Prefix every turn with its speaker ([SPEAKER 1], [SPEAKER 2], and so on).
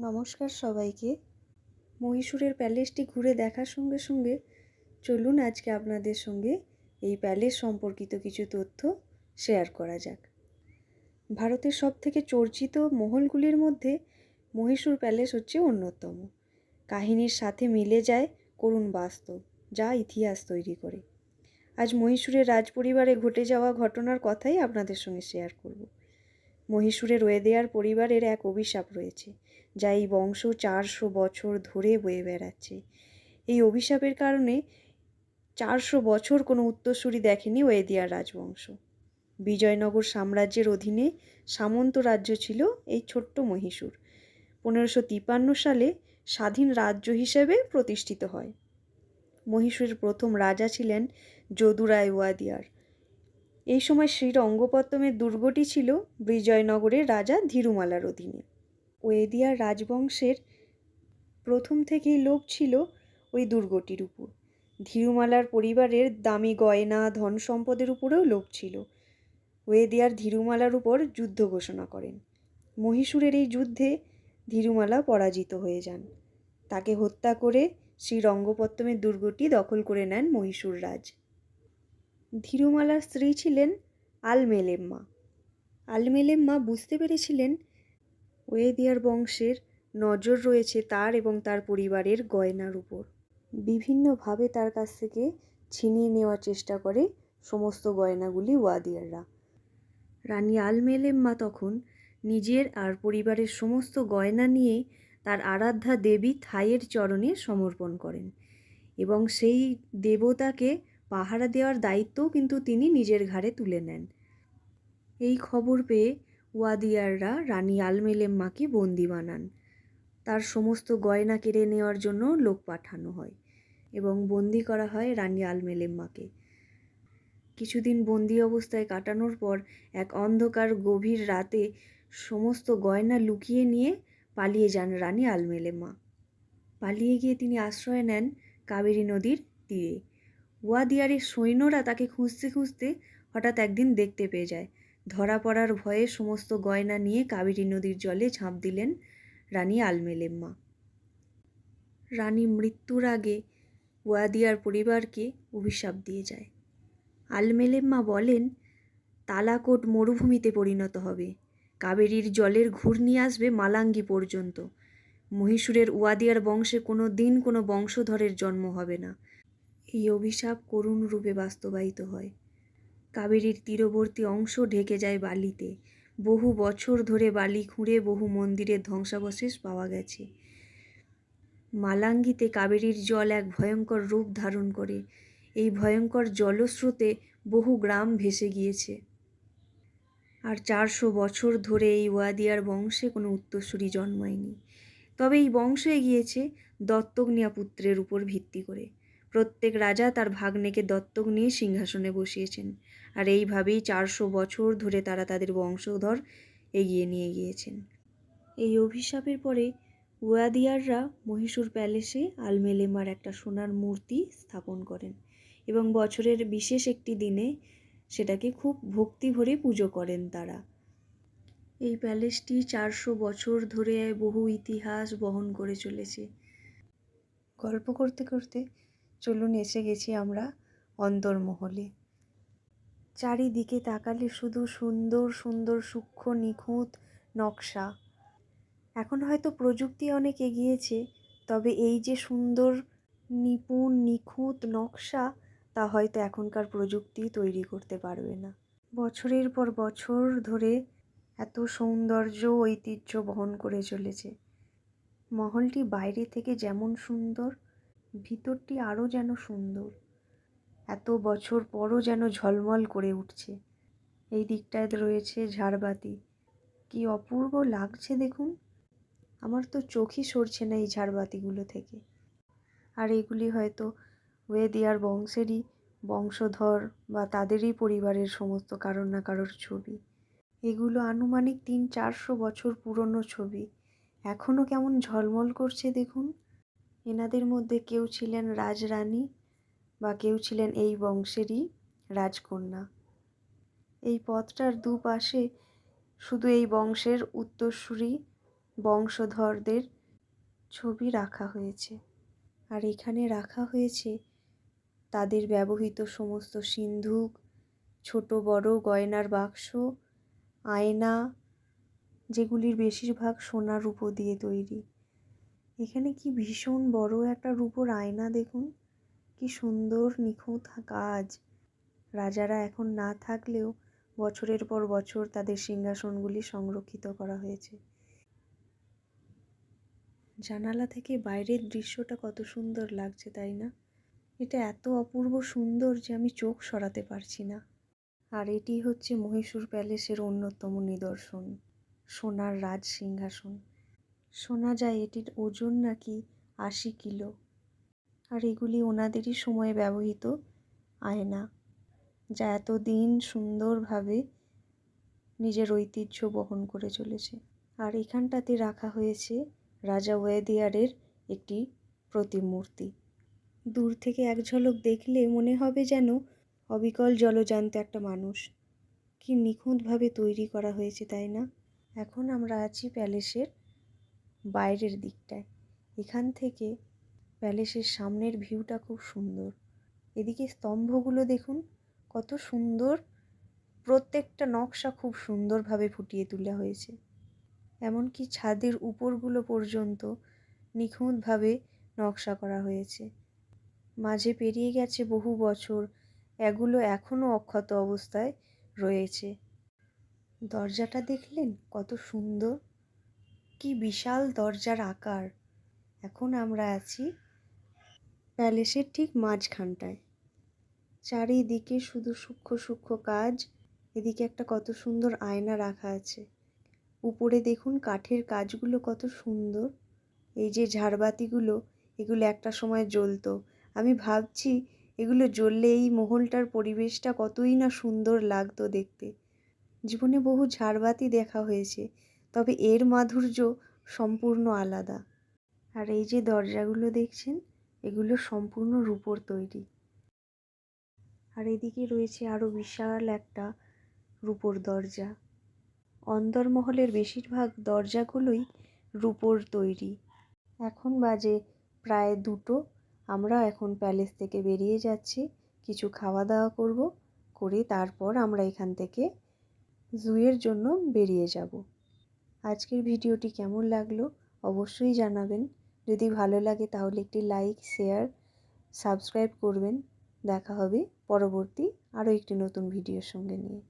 [SPEAKER 1] নমস্কার সবাইকে। মহীশূরের প্যালেসটি ঘুরে দেখার সঙ্গে সঙ্গে চলুন আজকে আপনাদের সঙ্গে এই প্যালেস সম্পর্কিত কিছু তথ্য শেয়ার করা যাক। ভারতের সব থেকে চর্চিত মহলগুলির মধ্যে মহীশূর প্যালেস হচ্ছে অন্যতম। কাহিনীর সাথে মিলে যায় করুণ বাস্তব, যা ইতিহাস তৈরি করে। আজ মহীশূরের রাজপরিবারে ঘটে যাওয়া ঘটনার কথাই আপনাদের সঙ্গে শেয়ার করব। মহীশূরের ওয়েদেয়ার পরিবারের এক অভিশাপ রয়েছে, যা এই বংশ চারশো বছর ধরে বয়ে বেড়াচ্ছে। এই অভিশাপের কারণে চারশো বছর কোনো উত্তরসূরি দেখেনি ওয়েদিয়ার রাজবংশ। বিজয়নগর সাম্রাজ্যের অধীনে সামন্ত রাজ্য ছিল এই ছোট্ট মহীশূর। পনেরোশো তিপান্ন সালে স্বাধীন রাজ্য হিসেবে প্রতিষ্ঠিত হয়। মহীশূরের প্রথম রাজা ছিলেন যদুরায় ওয়াদিয়ার। এই সময় শ্রীরঙ্গপত্তমের দুর্গটি ছিল বিজয়নগরের রাজা ধীরুমালার অধীনে। ওয়েদিয়ার রাজবংশের প্রথম থেকেই লোভ ছিল ওই দুর্গটির উপর। ধীরুমালার পরিবারের দামি গয়না, ধন সম্পদের উপরেও লোভ ছিল। ওয়েদিয়ার ধীরুমালার উপর যুদ্ধ ঘোষণা করেন। মহীশূরের এই যুদ্ধে ধীরুমালা পরাজিত হয়ে যান। তাকে হত্যা করে শ্রীরঙ্গপত্তমের দুর্গটি দখল করে নেন মহীশূর রাজ। ধীরুমালার স্ত্রী ছিলেন আলমেলেম্মা। আলমেলেম্মা বুঝতে পেরেছিলেন ওয়েদিয়ার বংশের নজর রয়েছে তার এবং তার পরিবারের গয়নার উপর। বিভিন্নভাবে তার কাছ থেকে ছিনিয়ে নেওয়ার চেষ্টা করে সমস্ত গয়নাগুলি ওয়াদিয়াররা। রানী আলমেলেম্মা তখন নিজের আর পরিবারের সমস্ত গয়না নিয়ে তার আরাধ্যা দেবী থাইয়ের চরণে সমর্পণ করেন এবং সেই দেবতাকে পাহারা দেওয়ার দায়িত্বও কিন্তু তিনি নিজের ঘাড়ে তুলে নেন। এই খবর পেয়ে ওয়াদিয়াররা রানী আলমেলেম্মাকে বন্দি বানান। তার সমস্ত গয়না কেড়ে নেওয়ার জন্য লোক পাঠানো হয় এবং বন্দি করা হয় রানী আলমেলেম্মাকে। কিছুদিন বন্দি অবস্থায় কাটানোর পর এক অন্ধকার গভীর রাতে সমস্ত গয়না লুকিয়ে নিয়ে পালিয়ে যান রানী আলমেলেম্মা। পালিয়ে গিয়ে তিনি আশ্রয় নেন কাবেরী নদীর তীরে। ওয়াদিয়ারের সৈন্যরা তাকে খুঁজতে খুঁজতে হঠাৎ একদিন দেখতে পেয়ে যায়। ধরা পড়ার ভয়ে সমস্ত গয়না নিয়ে কাবেরী নদীর জলে ঝাঁপ দিলেন রানী আলমেলেম্মা। রানী মৃত্যুর আগে ওয়াদিয়ার পরিবারকে অভিশাপ দিয়ে যায়। আলমেলেম্মা বলেন, তালাকোট মরুভূমিতে পরিণত হবে। কাবেরীর জলের ঘূর্ণি আসবে মালাঙ্গি পর্যন্ত। মহীশূরের ওয়াদিয়ার বংশে কোনো দিন কোনো বংশধরের জন্ম হবে না। এই অভিশাপ করুণ রূপে বাস্তবায়িত হয়। কাবেরীর তীরবর্তী অংশ ঢেকে যায় বালিতে। বহু বছর ধরে বালি খুঁড়ে বহু মন্দিরের ধ্বংসাবশেষ পাওয়া গেছে। মালাঙ্গিতে কাবেরীর জল এক ভয়ঙ্কর রূপ ধারণ করে। এই ভয়ঙ্কর জলস্রোতে বহু গ্রাম ভেসে গিয়েছে। আর চারশো বছর ধরে এই ওয়াদিয়ার বংশে কোনো উত্তরসূরি জন্মায়নি। তবে এই বংশ এগিয়েছে দত্তক নেওয়া পুত্রের উপর ভিত্তি করে। প্রত্যেক রাজা তার ভাগ্নেকে দত্তক নিয়ে সিংহাসনে বসিয়েছেন। আর এইভাবেই চারশো বছর ধরে তারা তাদের বংশধর এগিয়ে নিয়ে গিয়েছেন। এই অভিশাপের পরে ওয়াদিয়াররা মহীশূর প্যালেসে আলমেলেমার একটা সোনার মূর্তি স্থাপন করেন এবং বছরের বিশেষ একটি দিনে সেটাকে খুব ভক্তি ভরে পুজো করেন তারা। এই প্যালেসটি চারশো বছর ধরে বহু ইতিহাস বহন করে চলেছে। গল্প করতে করতে চলুন এসে গেছি আমরা অন্দরমহলে চারিদিকে তাকালে শুধু সুন্দর সুন্দর, সূক্ষ্ম, নিখুঁত নকশা। এখন হয়তো প্রযুক্তি অনেক এগিয়েছে, তবে এই যে সুন্দর, নিপুণ, নিখুঁত নকশা, তা হয়তো এখনকার প্রযুক্তি তৈরি করতে পারবে না। বছরের পর বছর ধরে এত সৌন্দর্য, ঐতিহ্য বহন করে চলেছে। মহলটি বাইরে থেকে যেমন সুন্দর ভিতরটি আরও যেন সুন্দর। এত বছর পরও যেন ঝলমল করে উঠছে। এই দিকটায় রয়েছে ঝাড়বাতি। কি অপূর্ব লাগছে দেখুন। আমার তো চোখই সরছে না এই ঝাড়বাতিগুলো থেকে। আর এগুলি হয়তো ওয়েদিয়ার বংশেরই বংশধর বা তাদেরই পরিবারের সমস্ত কারোর না কারোর ছবি। এগুলো আনুমানিক তিন চারশো বছর পুরনো ছবি। এখনও কেমন ঝলমল করছে দেখুন। এনাদের মধ্যে কেউ ছিলেন রাজরানী বা কেউ ছিলেন এই বংশেরই রাজকন্যা। এই পথটার দুপাশে শুধু এই বংশের উত্তরসূরি বংশধরদের ছবি রাখা হয়েছে। আর এখানে রাখা হয়েছে তাদের ব্যবহৃত সমস্ত সিন্ধুক, ছোট বড় গয়নার বাক্স, আয়না, যেগুলির বেশিরভাগ সোনা রূপো দিয়ে তৈরি। এখানে কি ভীষণ বড় একটা রূপোর আয়না দেখুন। কি সুন্দর নিখুঁত কাজ। রাজারা এখন না থাকলেও বছরের পর বছর তাদের সিংহাসনগুলি সংরক্ষিত করা হয়েছে। জানালা থেকে বাইরের দৃশ্যটা কত সুন্দর লাগছে, তাই না? এটা এত অপূর্ব সুন্দর যে আমি চোখ সরাতে পারছি না। আর এটি হচ্ছে মহীশূর প্যালেসের অন্যতম নিদর্শন, সোনার রাজ সিংহাসন। শোনা যায় এটির ওজন নাকি আশি কিলো। আর এগুলি ওনাদেরই সময়ে ব্যবহৃত আয়না, যা এতদিন সুন্দরভাবে নিজের ঐতিহ্য বহন করে চলেছে। আর এখানটাতে রাখা হয়েছে রাজা ওয়েদিয়ারের একটি প্রতিমূর্তি। দূর থেকে এক ঝলক দেখলে মনে হবে যেন অবিকল জলজান্ত একটা মানুষ। কি নিখুঁতভাবে তৈরি করা হয়েছে, তাই না? এখন আমরা আছি প্যালেসের বাইরের দিকটায়। এখান থেকে প্যালেসের সামনের ভিউটা খুব সুন্দর। এদিকে স্তম্ভগুলো দেখুন, কত সুন্দর। প্রত্যেকটা নকশা খুব সুন্দরভাবে ফুটিয়ে তোলা হয়েছে। এমনকি ছাদের উপরগুলো পর্যন্ত নিখুঁতভাবে নকশা করা হয়েছে। মাঝে পেরিয়ে গেছে বহু বছর, এগুলো এখনও অক্ষত অবস্থায় রয়েছে। দরজাটা দেখলেন কত সুন্দর। কি বিশাল দরজার আকার। এখন আমরা আছি প্যালেসের ঠিক মাঝখানটায়। চারিদিকে শুধু সূক্ষ্ম সূক্ষ্ম কাজ, এদিকে একটা কত সুন্দর আয়না রাখা আছে। উপরে দেখুন কাঠের কাজগুলো কত সুন্দর। এই যে ঝাড়বাতিগুলো, এগুলো একটা সময় জ্বলতো। আমি ভাবছি এগুলো জ্বললে এই মহলটার পরিবেশটা কতই না সুন্দর লাগতো দেখতে। জীবনে বহু ঝাড়বাতি দেখা হয়েছে। তবে এর মাধুর্য সম্পূর্ণ আলাদা। আর এই যে দরজাগুলো দেখছেন, এগুলো সম্পূর্ণ রূপোর তৈরি। আর এদিকে রয়েছে আরও বিশাল একটা রূপোর দরজা। অন্দরমহলের বেশিরভাগ দরজাগুলোই রূপোর তৈরি। এখন বাজে প্রায় দুটো। আমরা এখন প্যালেস থেকে বেরিয়ে যাচ্ছি। কিছু খাওয়া দাওয়া করব, করে তারপর আমরা এখান থেকে জুয়ের জন্য বেরিয়ে যাব। আজকের ভিডিওটি কেমন লাগল অবশ্যই জানাবেন। যদি ভালো লাগে তাহলে একটি লাইক, শেয়ার, সাবস্ক্রাইব করবেন। দেখা হবে পরবর্তী আরও একটি নতুন ভিডিওর সঙ্গে নিয়ে।